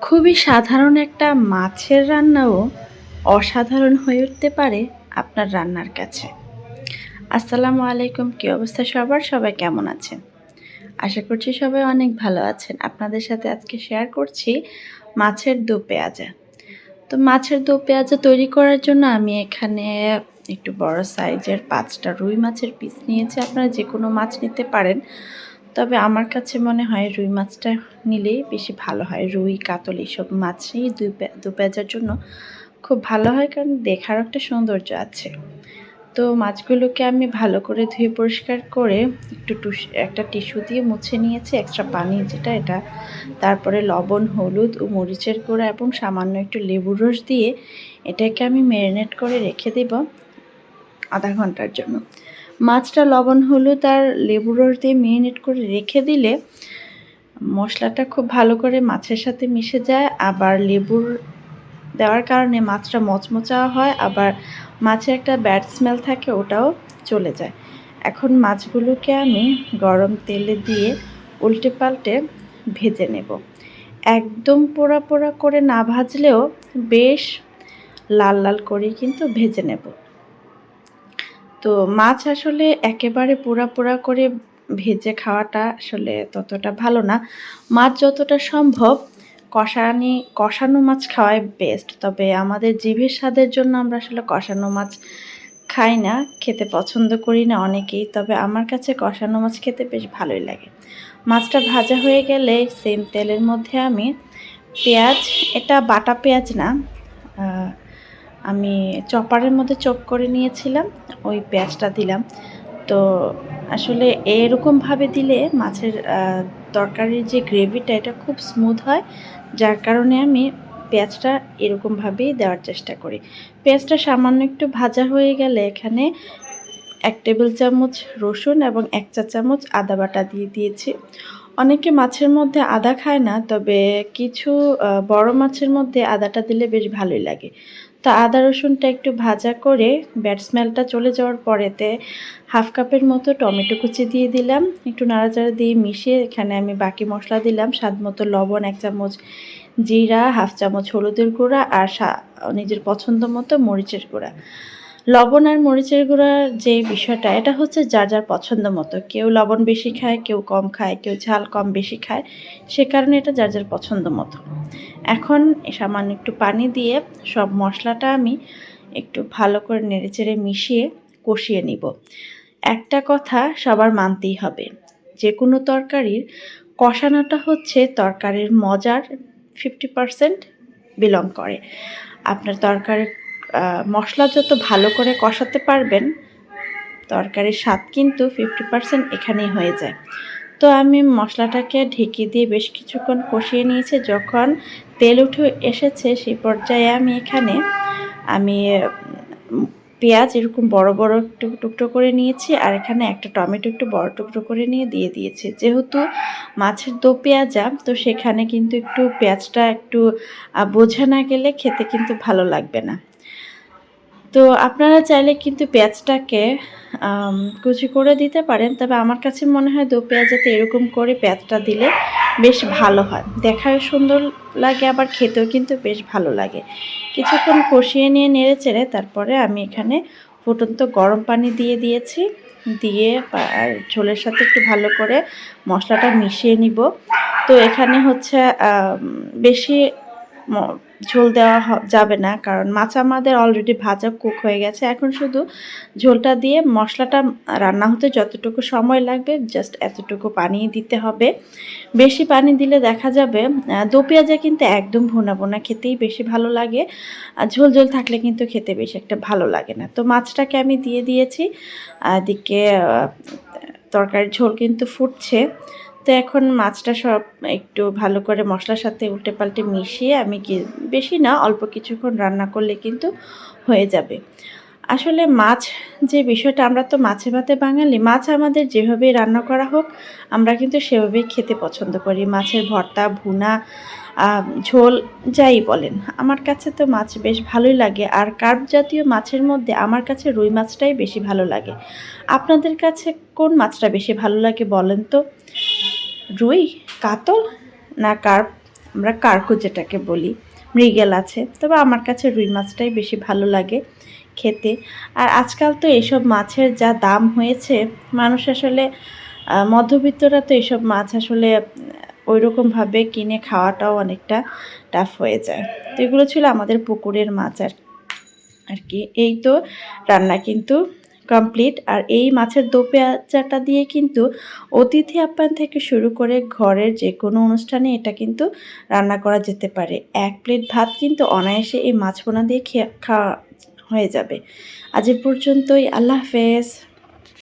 খুবই সাধারণ একটা মাছের রান্নাও অসাধারণ হয়ে উঠতে পারে আপনার রান্নার কাছে। আসসালামু আলাইকুম, কী অবস্থা সবার? সবাই কেমন আছেন? আশা করছি সবাই অনেক ভালো আছেন। আপনাদের সাথে আজকে শেয়ার করছি মাছের দো পেঁয়াজা। তো মাছের দো পেঁয়াজা তৈরি করার জন্য আমি এখানে একটু বড় সাইজের পাঁচটা রুই মাছের পিস নিয়েছি। আপনারা যে কোনো মাছ নিতে পারেন। তবে আমার কাছে মনে হয় রুই মাছটা নিলেই বেশি ভালো হয়। রুই, কাতল এইসব মাছই দু পেঁয়াজার জন্য খুব ভালো হয় কারণ দেখার একটা সৌন্দর্য আছে। তো মাছগুলোকে আমি ভালো করে ধুয়ে পরিষ্কার করে একটু টুস, একটা টিস্যু দিয়ে মুছে নিয়েছি এক্সট্রা পানি যেটা, এটা। তারপরে লবণ, হলুদ ও মরিচের গুঁড়া এবং সামান্য একটু লেবুর রস দিয়ে এটাকে আমি ম্যারিনেট করে রেখে দেব আধা ঘণ্টার জন্য। মাছটা লবণ, হলুদ আর লেবুর রস দিয়ে মেরিনেট করে রেখে দিলে মশলাটা খুব ভালো করে মাছের সাথে মিশে যায়। আবার লেবুর দেওয়ার কারণে মাছটা মচমচা হয়, আবার মাছের একটা ব্যাড স্মেল থাকে, ওটাও চলে যায়। এখন মাছগুলোকে আমি গরম তেলে দিয়ে উল্টে পাল্টে ভেজে নেব। একদম পোড়া পোড়া করে না ভাজলেও বেশ লাল লাল করে কিন্তু ভেজে নেব। তো মাছ আসলে একেবারে পোড়া পোড়া করে ভেজে খাওয়াটা আসলে ততটা ভালো না। মাছ যতটা সম্ভব কষানি, কষানো মাছ খাওয়াই বেস্ট তবে আমাদের জিভের স্বাদের জন্য আমরা আসলে কষানো মাছ খাই না, খেতে পছন্দ করি না অনেকেই, তবে আমার কাছে কষানো মাছ খেতে বেশ ভালোই লাগে। মাছটা ভাজা হয়ে গেলে সেম তেলের মধ্যে আমি পেঁয়াজ, এটা বাটা পেঁয়াজ না আমি চপারের মধ্যে চপ করে নিয়েছিলাম, ওই পেঁয়াজটা দিলাম। তো আসলে এরকমভাবে দিলে মাছের তরকারির যে গ্রেভিটা, এটা খুব স্মুথ হয়। যার কারণে আমি পেঁয়াজটা এরকমভাবেই দেওয়ার চেষ্টা করি। পেঁয়াজটা সামান্য একটু ভাজা হয়ে গেলে এখানে এক টেবিল চামচ রসুন এবং এক চা চামচ আদা বাটা দিয়ে দিয়েছি। অনেকে মাছের মধ্যে আদা খায় না, তবে কিছু বড় মাছের মধ্যে আদাটা দিলে বেশ ভালোই লাগে। তো আদা রসুনটা একটু ভাজা করে ব্যাড স্মেলটা চলে যাওয়ার পরেতে হাফ কাপের মতো টমেটো কুচি দিয়ে দিলাম। একটু নাড়াচাড়া দিয়ে মিশিয়ে এখানে আমি বাকি মশলা দিলাম। স্বাদ মতো লবণ, এক চামচ জিরা, হাফ চামচ হলুদের গুঁড়া আর নিজের পছন্দ মতো মরিচের গুঁড়া। লবণ আর মরিচের গুঁড়ার যে বিষয়টা, এটা হচ্ছে যার যার পছন্দ মতো। কেউ লবণ বেশি খায়, কেউ কম খায়, কেউ ঝাল কম বেশি খায়, সে কারণে এটা যার যার পছন্দ মতো। এখন সামান্য একটু পানি দিয়ে সব মশলাটা আমি একটু ভালো করে নেড়েচেড়ে মিশিয়ে কষিয়ে নিব। একটা কথা সবার মানতেই হবে, যে কোনো তরকারির কষানোটা হচ্ছে তরকারির মজার ফিফটি পারসেন্ট বিলং করে। আপনার তরকারির মশলা যত ভালো করে কষাতে পারবেন, তরকারির স্বাদ কিন্তু ফিফটি পারসেন্ট এখানেই হয়ে যায়। তো আমি মশলাটাকে ঢেকে দিয়ে বেশ কিছুক্ষণ কষিয়ে নিয়েছি। যখন তেল উঠে এসেছে সেই পর্যায়ে আমি এখানে আমি পেঁয়াজ এরকম বড় বড় টুকরো করে নিয়েছি আর এখানে একটা টমেটো একটু বড় টুকরো করে নিয়ে দিয়ে দিয়েছি। যেহেতু মাছের দো পেঁয়াজা, তো সেখানে কিন্তু একটু পেঁয়াজটা একটু বোঝা না গেলে খেতে কিন্তু ভালো লাগবে না। তো আপনারা চাইলে কিন্তু পেঁয়াজটাকে কুচি করে দিতে পারেন। তবে আমার কাছে মনে হয় দো পেঁয়াজাতে এরকম করে পেঁয়াজটা দিলে বেশ ভালো হয়। দেখায় সুন্দর লাগে, আবার খেতেও কিন্তু বেশ ভালো লাগে। কিছুক্ষণ কষিয়ে নিয়ে নেড়ে চেড়ে তারপরে আমি এখানে ফুটন্ত গরম পানি দিয়ে দিয়েছি। দিয়ে ঝোলের সাথে একটু ভালো করে মশলাটা মিশিয়ে নিব। তো এখানে হচ্ছে বেশি ঝোল দেওয়া যাবে না কারণ মাছ আমাদের অলরেডি ভাজা কুক হয়ে গেছে। এখন শুধু ঝোলটা দিয়ে মশলাটা রান্না হতে যতটুকু সময় লাগবে জাস্ট এতটুকু পানি দিতে হবে। বেশি পানি দিলে দেখা যাবে দো পেঁয়াজা কিন্তু একদম ভুনা ভুনা খেতেই বেশি ভালো লাগে। আর ঝোল ঝোল থাকলে কিন্তু খেতে বেশি একটা ভালো লাগে না। তো মাছটাকে আমি দিয়ে দিয়েছি। আর দিকে আহ, তরকারির ঝোল কিন্তু ফুটছে। তো এখন মাছটা সব একটু ভালো করে মশলার সাথে উল্টে পাল্টে মিশিয়ে আমি কি, বেশি না, অল্প কিছুক্ষণ রান্না করলে কিন্তু হয়ে যাবে। আসলে মাছ যে বিষয়টা, আমরা তো মাছে ভাতে বাঙালি, মাছ আমাদের যেভাবেই রান্না করা হোক, আমরা কিন্তু সেভাবেই খেতে পছন্দ করি। মাছের ভর্তা, ভুনা ঝোল, যাই বলেন। আমার কাছে তো মাছ বেশ ভালোই লাগে, আর কার্প জাতীয় মাছের মধ্যে আমার কাছে রুই মাছটাই বেশি ভালো লাগে। আপনাদের কাছে কোন মাছটা বেশি ভালো লাগে বলেন তো? রুই, কাতল না কার্প? আমরা কার্কো যেটাকে বলি। মৃগেল আছে, তবে আমার কাছে রুই মাছটাই বেশি ভালো লাগে খেতে। আর আজকাল তো এইসব মাছের যা দাম হয়েছে, মানুষ আসলে মধ্যবিত্তরা তো এইসব মাছ আসলে ওই রকমভাবে কিনে খাওয়াটাও অনেকটা টাফ হয়ে যায়। তো এগুলো ছিল আমাদের পুকুরের মাছ আর আর কি। এই তো রান্না কিন্তু কমপ্লিট আর এই মাছের দো দিয়ে কিন্তু অতিথি আপ্যায়ন থেকে শুরু করে ঘরের যে কোনো অনুষ্ঠানে এটা কিন্তু রান্না করা যেতে পারে। এক প্লেট ভাত কিন্তু অনায়াসে এই মাছ পোনা দিয়ে খেয়ে, খাওয়া হয়ে যাবে। আজ পর্যন্তই। আল্লাহ হাফেজ।